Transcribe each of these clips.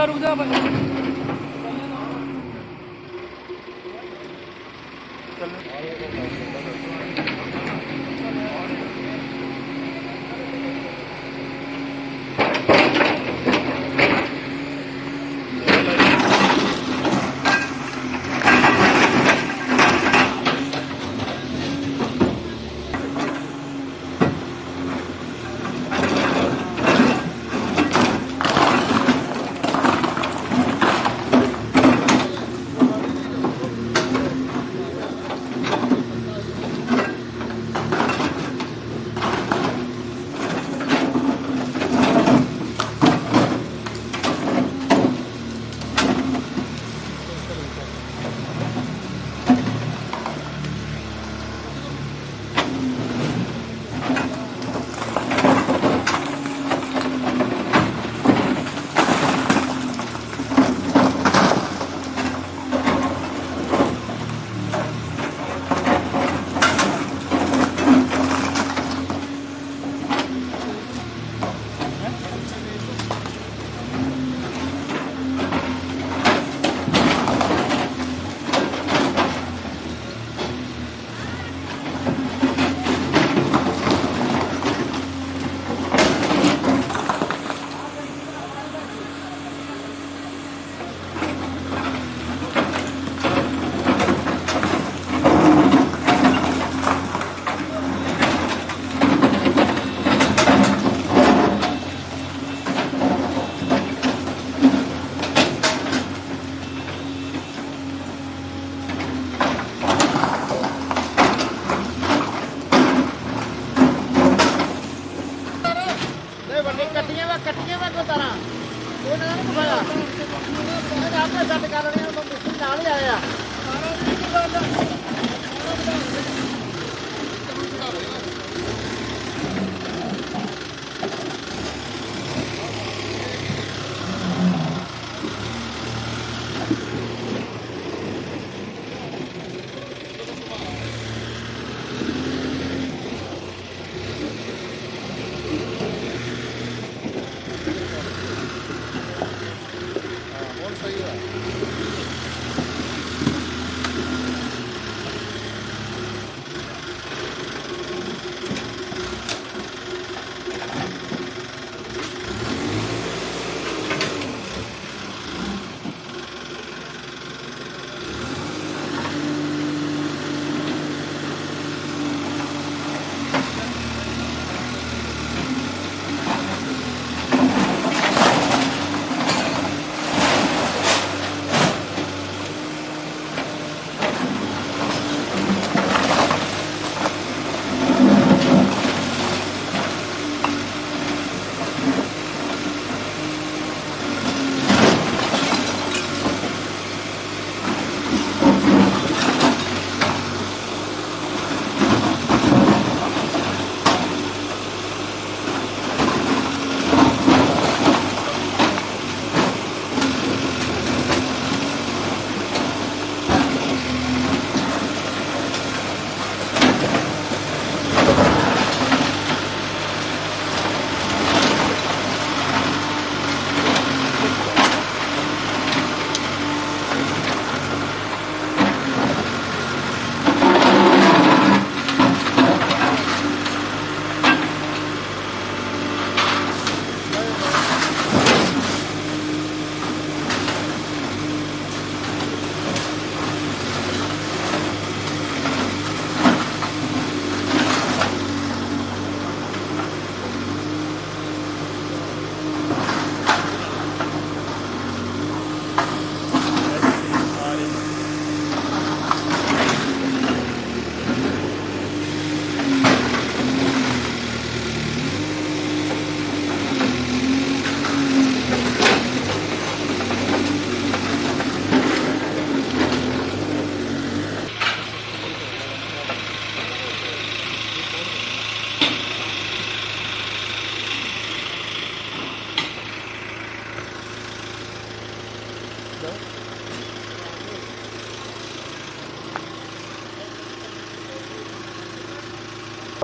ਜਾ ਰੁਕ ਜਾ ਬਾਈ। ਨਹੀਂ ਵੱਡੀ ਕੱਟੀਆਂ ਵਾ ਕੱਟੀਆਂ ਵਾ ਕੋ ਤਾਰਾਂ। ਇਹ ਨਾ ਨੂੰ ਖਾਇਆ ਆਪੇ ਸੱਟ ਕਰ ਲੈਣੇ ਆ ਬੰਦੇ ਨਾਲ ਹੀ ਆਏ ਆ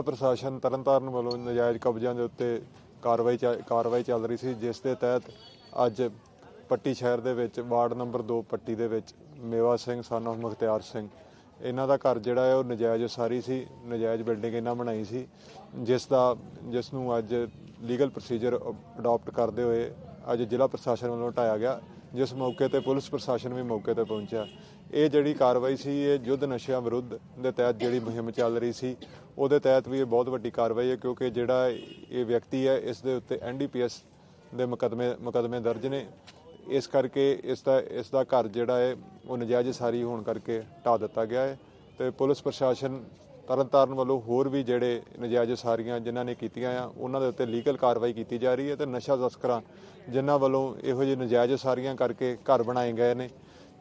ਪ੍ਰਸ਼ਾਸਨ ਤਰਨਤਾਰਨ ਵੱਲੋਂ ਨਜਾਇਜ਼ ਕਬਜ਼ਿਆਂ ਦੇ ਉੱਤੇ ਕਾਰਵਾਈ ਚੱਲ- ਕਾਰਵਾਈ ਚੱਲ ਰਹੀ ਸੀ, ਜਿਸ ਦੇ ਤਹਿਤ ਅੱਜ ਪੱਟੀ ਸ਼ਹਿਰ ਦੇ ਵਿੱਚ ਵਾਰਡ ਨੰਬਰ 2 ਪੱਟੀ ਦੇ ਵਿੱਚ ਮੇਵਾ ਸਿੰਘ ਸਨ of ਮੁਖਤਿਆਰ ਸਿੰਘ। ਇਹਨਾਂ ਦਾ ਘਰ ਜਿਹੜਾ ਹੈ ਉਹ ਨਜਾਇਜ਼ ਉਸਾਰੀ ਸੀ, ਨਜਾਇਜ਼ ਬਿਲਡਿੰਗ ਇਹਨਾਂ ਬਣਾਈ ਸੀ, ਜਿਸ ਦਾ, ਜਿਸ ਨੂੰ ਅੱਜ ਲੀਗਲ ਪ੍ਰੋਸੀਜਰ ਅਡਾਪਟ ਕਰਦੇ ਹੋਏ ਅੱਜ ਜ਼ਿਲ੍ਹਾ ਪ੍ਰਸ਼ਾਸਨ ਵੱਲੋਂ ਹਟਾਇਆ ਗਿਆ, ਜਿਸ ਮੌਕੇ ਤੇ ਪੁਲਿਸ ਪ੍ਰਸ਼ਾਸਨ ਵੀ ਮੌਕੇ ਤੇ ਪਹੁੰਚਿਆ। ਇਹ ਜਿਹੜੀ ਕਾਰਵਾਈ ਸੀ, ਇਹ ਯੁੱਧ ਨਸ਼ਿਆਂ ਵਿਰੁੱਧ ਦੇ ਤਹਿਤ ਜਿਹੜੀ ਮੁਹਿੰਮ ਚੱਲ ਰਹੀ ਸੀ, ਉਹਦੇ ਤਹਿਤ ਵੀ ਇਹ ਬਹੁਤ ਵੱਡੀ ਕਾਰਵਾਈ ਹੈ, ਕਿਉਂਕਿ ਜਿਹੜਾ ਇਹ ਵਿਅਕਤੀ ਹੈ, ਇਸ ਦੇ ਉੱਤੇ ਐਨਡੀਪੀਐਸ ਦੇ ਮੁਕਦਮੇ ਮੁਕਦਮੇ ਦਰਜ ਨੇ। ਇਸ ਕਰਕੇ ਇਸ ਦਾ ਇਸ ਦਾ ਘਰ ਜਿਹੜਾ ਹੈ, ਉਹ ਨਜਾਇਜ਼ ਸਾਰੀ ਹੋਣ ਕਰਕੇ ਢਾਹ ਦਿੱਤਾ ਗਿਆ ਹੈ ਤੇ ਪੁਲਿਸ ਪ੍ਰਸ਼ਾਸਨ ਤਰਨਤਾਰਨ ਵੱਲੋਂ ਹੋਰ ਵੀ ਜਿਹੜੇ ਨਜਾਇਜ਼ ਸਾਰੀਆਂ ਜਿਨ੍ਹਾਂ ਨੇ ਕੀਤੀਆਂ ਆ, ਉਹਨਾਂ ਦੇ ਉੱਤੇ ਲੀਗਲ ਕਾਰਵਾਈ ਕੀਤੀ ਜਾ ਰਹੀ ਹੈ ਤੇ ਨਸ਼ਾ ਤਸਕਰਾਂ ਜਿਨ੍ਹਾਂ ਵੱਲੋਂ ਇਹੋ ਜਿਹੇ ਨਜਾਇਜ਼ ਸਾਰੀਆਂ ਕਰਕੇ ਘਰ ਬਣਾਏ ਗਏ ਨੇ।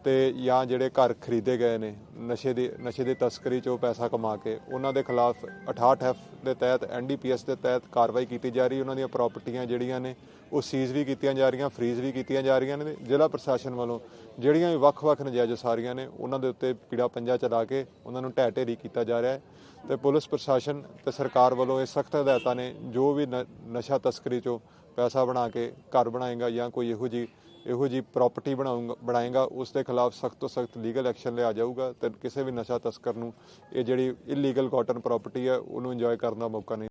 ਤੇ ਜਾਂ ਜਿਹੜੇ ਘਰ ਖਰੀਦੇ ਗਏ ਨੇ, ਨਸ਼ੇ ਦੀ ਨਸ਼ੇ ਦੀ ਤਸਕਰੀ ਚੋਂ ਪੈਸਾ ਕਮਾ ਕੇ, ਉਹਨਾਂ ਦੇ ਖਿਲਾਫ 68 ਐਫ ਦੇ ਤਹਿਤ ਐਨਡੀਪੀਐਸ ਦੇ ਤਹਿਤ ਕਾਰਵਾਈ ਕੀਤੀ ਜਾ ਰਹੀ, ਉਹਨਾਂ ਦੀਆਂ ਪ੍ਰਾਪਰਟੀਆਂ ਜਿਹੜੀਆਂ ਨੇ, ਉਹ ਸੀਜ਼ ਵੀ ਕੀਤੀਆਂ ਜਾ ਰਹੀਆਂ ਫਰੀਜ਼ ਵੀ ਕੀਤੀਆਂ ਜਾ ਰਹੀਆਂ ਨੇ, ਜ਼ਿਲ੍ਹਾ ਪ੍ਰਸ਼ਾਸਨ ਵੱਲੋਂ ਜਿਹੜੀਆਂ ਵੀ ਵੱਖ-ਵੱਖ ਨਜਾਇਜ਼ ਸਾਰੀਆਂ ਨੇ, ਉਹਨਾਂ ਦੇ ਉੱਤੇ ਪੀੜਾ ਪੰਜਾ ਚਲਾ ਕੇ ਉਹਨਾਂ ਨੂੰ ਢਹਿ ਢੇਰੀ ਕੀਤਾ ਜਾ ਰਿਹਾ ਹੈ। ਤੇ ਪੁਲਿਸ ਪ੍ਰਸ਼ਾਸਨ ਤੇ ਸਰਕਾਰ ਵੱਲੋਂ ਇਹ ਸਖਤ ਹਦਾਇਤਾਂ ਨੇ, ਜੋ ਵੀ ਨ- ਨਸ਼ਾ ਤਸਕਰੀ ਚੋਂ ਪੈਸਾ ਬਣਾ ਕੇ ਘਰ ਬਣਾਏਗਾ ਜਾਂ ਕੋਈ ਇਹੋ ਜੀ ਇਹੋ ਜੀ ਪ੍ਰਾਪਰਟੀ ਬਣਾਊਗਾ, ਬਣਾਏਗਾ ਉਸ ਦੇ ਖਿਲਾਫ ਸਖਤ ਤੋਂ ਸਖਤ ਲੀਗਲ ਐਕਸ਼ਨ ਲਿਆ ਜਾਊਗਾ ਤੇ ਕਿਸੇ ਵੀ ਨਸ਼ਾ ਤਸਕਰ ਨੂੰ ਇਹ ਜਿਹੜੀ ਇਲੀਗਲ ਕਾਟਨ ਪ੍ਰਾਪਰਟੀ ਹੈ, ਉਹਨੂੰ ਇੰਜੋਏ ਕਰਨ ਦਾ ਮੌਕਾ ਨਹੀਂ